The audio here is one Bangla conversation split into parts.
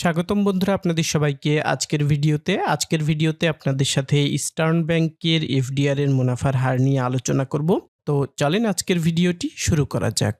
স্বাগতম বন্ধুরা আপনাদের সবাইকে আজকের ভিডিওতে। আজকের ভিডিওতে আপনাদের সাথে ইস্টার্ন ব্যাংকের এফডিআর এর মুনাফার হার নিয়ে আলোচনা করব। তো চলেন আজকের ভিডিওটি শুরু করা যাক।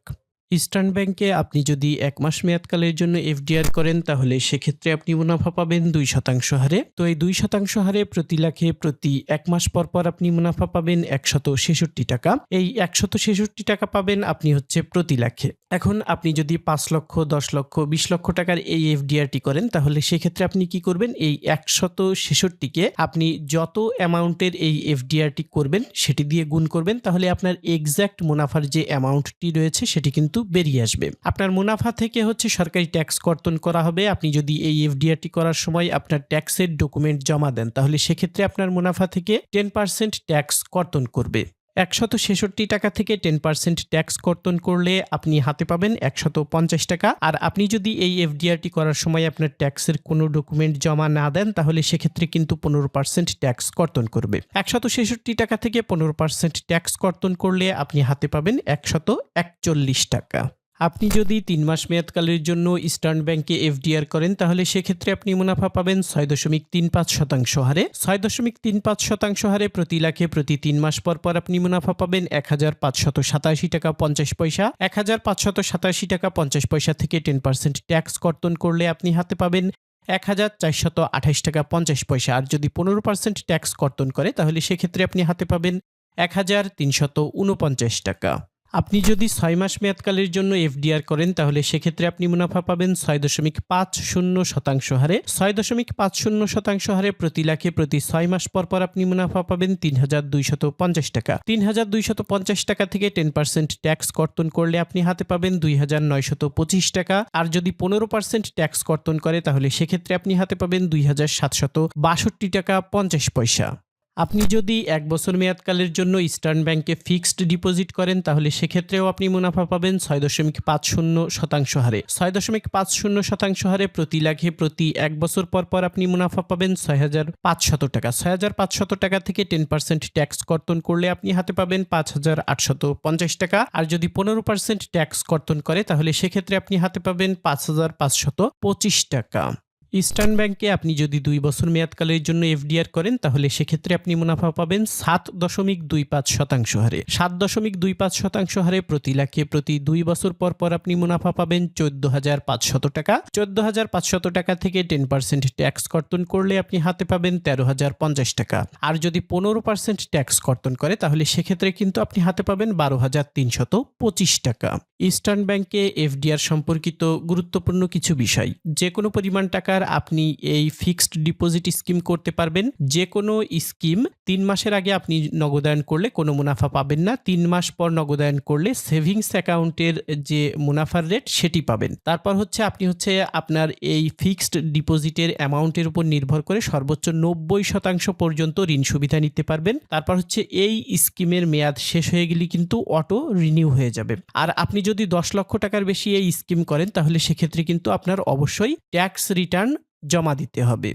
ইস্টার্ন ব্যাংকে আপনি যদি এক মাস মেয়াদকালের জন্য এফডিআর করেন, তাহলে সেক্ষেত্রে আপনি মুনাফা পাবেন দুই শতাংশ হারে। তো এই দুই শতাংশ হারে প্রতি লাখে প্রতি এক মাস পর পর আপনি মুনাফা পাবেন একশত ছেষট্টি টাকা। এই একশত ছেষট্টি টাকা পাবেন আপনি হচ্ছে প্রতি লাখে। এখন আপনি যদি পাঁচ লক্ষ, দশ লক্ষ, বিশ লক্ষ টাকার এই এফডিআরটি করেন, তাহলে সেক্ষেত্রে আপনি কি করবেন? এই একশত ছেষট্টিকে আপনি যত অ্যামাউন্টের এই এফডিআরটি করবেন, সেটি দিয়ে গুণ করবেন। তাহলে আপনার এক্স্যাক্ট মুনাফার যে অ্যামাউন্টটি রয়েছে, সেটি কিন্তু বেরিয়ে আসবে। আপনার মুনাফা থেকে হচ্ছে সরকারি ট্যাক্স কর্তন করা হবে। আপনি যদি এই এফডিআরটি করার সময় আপনার ট্যাক্সের ডকুমেন্ট জমা দেন, তাহলে সেক্ষেত্রে আপনার মুনাফা থেকে টেন পার্সেন্ট ট্যাক্স কর্তন করবে। একশত ছেষট্টি টাকা থেকে টেন পার্সেন্ট ট্যাক্স কর্তন করলে আপনি হাতে পাবেন একশত পঞ্চাশ টাকা। আর আপনি যদি এই এফডিআরটি করার সময় আপনার ট্যাক্সের কোনো ডকুমেন্ট জমা না দেন, তাহলে সেক্ষেত্রে কিন্তু পনেরো পার্সেন্ট ট্যাক্স কর্তন করবে। একশত ছেষট্টি টাকা থেকে পনেরো পার্সেন্ট ট্যাক্স কর্তন করলে আপনি হাতে পাবেন একশত একচল্লিশ টাকা। আপনি যদি তিন মাস মেয়াদকালের জন্য ইস্টার্ন ব্যাংকে এফডিআর করেন, তাহলে সেক্ষেত্রে আপনি মুনাফা পাবেন ছয় দশমিক তিন পাঁচ শতাংশ হারে। ছয় দশমিক তিন পাঁচ শতাংশ হারে প্রতি লাখে প্রতি তিন মাস পর পর আপনি মুনাফা পাবেন এক হাজার পাঁচশত সাতাশি টাকা পঞ্চাশ পয়সা। এক হাজার পাঁচশত সাতাশি টাকা পঞ্চাশ পয়সা থেকে টেন পার্সেন্ট ট্যাক্স কর্তন করলে আপনি হাতে পাবেন এক হাজার চারশত আঠাশ টাকা পঞ্চাশ পয়সা। আর যদি পনেরো পার্সেন্ট ট্যাক্স কর্তন করে, তাহলে সেক্ষেত্রে আপনি হাতে পাবেন এক হাজার তিনশত উনপঞ্চাশ টাকা। আপনি যদি ছয় মাস মেয়াদকালের জন্য এফডিআর করেন, তাহলে সেক্ষেত্রে আপনি মুনাফা পাবেন ছয় দশমিক পাঁচ শূন্য শতাংশ হারে। ছয় দশমিক পাঁচ শূন্য শতাংশ হারে প্রতি লাখে প্রতি ছয় মাস পর পর আপনি মুনাফা পাবেন তিন হাজার দুইশত পঞ্চাশ টাকা। তিন হাজার দুইশত পঞ্চাশ টাকা থেকে টেন পার্সেন্ট ট্যাক্স কর্তন করলে আপনি হাতে পাবেন দুই হাজার নয়শত পঁচিশ টাকা। আর যদি পনেরো পার্সেন্ট ট্যাক্স কর্তন করে, তাহলে সেক্ষেত্রে আপনি হাতে পাবেন দুই হাজার সাতশত বাষট্টি টাকা পঞ্চাশ পয়সা। আপনি যদি এক বছর মেয়াদকালের জন্য ইস্টার্ন ব্যাংকে ফিক্সড ডিপোজিট করেন, তাহলে সেক্ষেত্রেও আপনি মুনাফা পাবেন ছয় দশমিক পাঁচ শূন্য শতাংশ হারে। ছয় দশমিক পাঁচ শূন্য শতাংশ হারে প্রতি লাখে প্রতি এক বছর পর পর আপনি মুনাফা পাবেন ছয় হাজার পাঁচশত টাকা। ছয় হাজার পাঁচশত টাকা থেকে টেন পার্সেন্ট ট্যাক্স কর্তন করলে আপনি হাতে পাবেন পাঁচ হাজার আটশত পঞ্চাশ টাকা। আর যদি পনেরো পার্সেন্ট ট্যাক্স কর্তন করে, তাহলে সেক্ষেত্রে আপনি হাতে পাবেন পাঁচ হাজার পাঁচশত পঁচিশ টাকা। ইস্টার্ন ব্যাংকে আপনি যদি দুই বছর মেয়াদকালের জন্য এফডিআর করেন, তাহলে সেক্ষেত্রে আপনি মুনাফা পাবেন সাত দশমিক দুই পাঁচ শতাংশ হারে। সাত দশমিক দুই পাঁচ শতাংশ হারে প্রতি লাখে প্রতি দুই বছর পর পর আপনি মুনাফা পাবেন চোদ্দ হাজার পাঁচশত টাকা। চোদ্দ হাজার পাঁচশত টাকা থেকে টেন পার্সেন্ট ট্যাক্স কর্তন করলে আপনি হাতে পাবেন তেরো হাজার পঞ্চাশ টাকা। আর যদি পনেরো পার্সেন্ট ট্যাক্স কর্তন করে, তাহলে সেক্ষেত্রে কিন্তু আপনি হাতে পাবেন বারো হাজার তিনশত পঁচিশ টাকা। ইস্টার্ন ব্যাংকে এফডিআর সম্পর্কিত গুরুত্বপূর্ণ কিছু বিষয়। যে কোনো পরিমাণ টাকার আপনি এই ফিক্সড ডিপোজিট স্কিম করতে পারবেন। যে কোনো স্কিম তিন মাসের আগে আপনি নগদায়ন করলে কোনো মুনাফা পাবেন না। তিন মাস পর নগদায়ন করলে সেভিংস অ্যাকাউন্টের যে মুনাফার রেট সেটি পাবেন। তারপর হচ্ছে আপনি হচ্ছে আপনার এই ফিক্সড ডিপোজিটের অ্যামাউন্টের উপর নির্ভর করে সর্বোচ্চ নব্বই শতাংশ পর্যন্ত ঋণ সুবিধা নিতে পারবেন। তারপর হচ্ছে এই স্কিমের মেয়াদ শেষ হয়ে গেলে কিন্তু অটো রিনিউ হয়ে যাবে। আর আপনি যদি দশ লক্ষ টাকার বেশি এই স্কিম করেন, তাহলে সেক্ষেত্রে কিন্তু আপনার অবশ্যই ট্যাক্স রিটার্ন জমা দিতে হবে।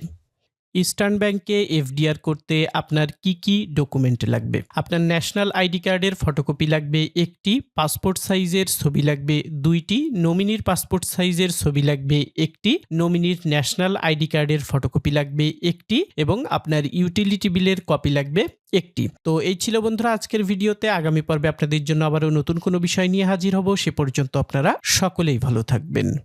ইস্টার্ন ব্যাংকে এফডিআর করতে আপনার কি কি ডকুমেন্ট লাগবে? আপনার ন্যাশনাল আইডি কার্ডের ফটোকপি লাগবে, একটি পাসপোর্ট সাইজের ছবি লাগবে, দুইটি নমিনির পাসপোর্ট সাইজের ছবি লাগবে, একটি নমিনির ন্যাশনাল আইডি কার্ডের ফটোকপি লাগবে, একটি এবং আপনার ইউটিলিটি বিলের কপি লাগবে, একটি। তো এই ছিল বন্ধুরা আজকের ভিডিওতে। আগামী পর্বে আপনাদের জন্য আবারও নতুন কোনো বিষয় নিয়ে হাজির হব। সে পর্যন্ত আপনারা সকলেই ভালো থাকবেন।